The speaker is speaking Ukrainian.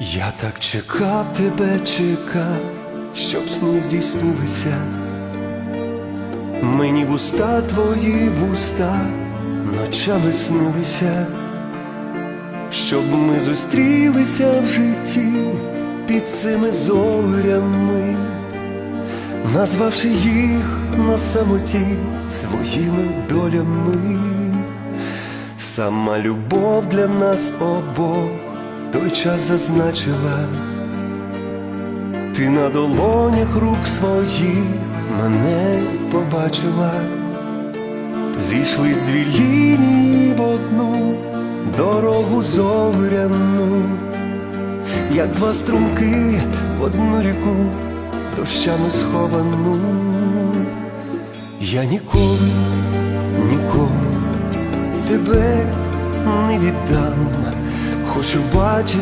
Я так чекав тебе, чекав, щоб сни здійснилися. Мені вуста твої вуста ночами снилися, щоб ми зустрілися в житті під цими зорями, назвавши їх на самоті своїми долями. Сама любов для нас обох той час зазначила, ти на долонях рук своїх мене побачила, зійшлись дві лінії в одну дорогу зоряну, як два струмки в одну ріку, дощами сховану. Я ніколи, нікому тебе не віддам, Roxo bate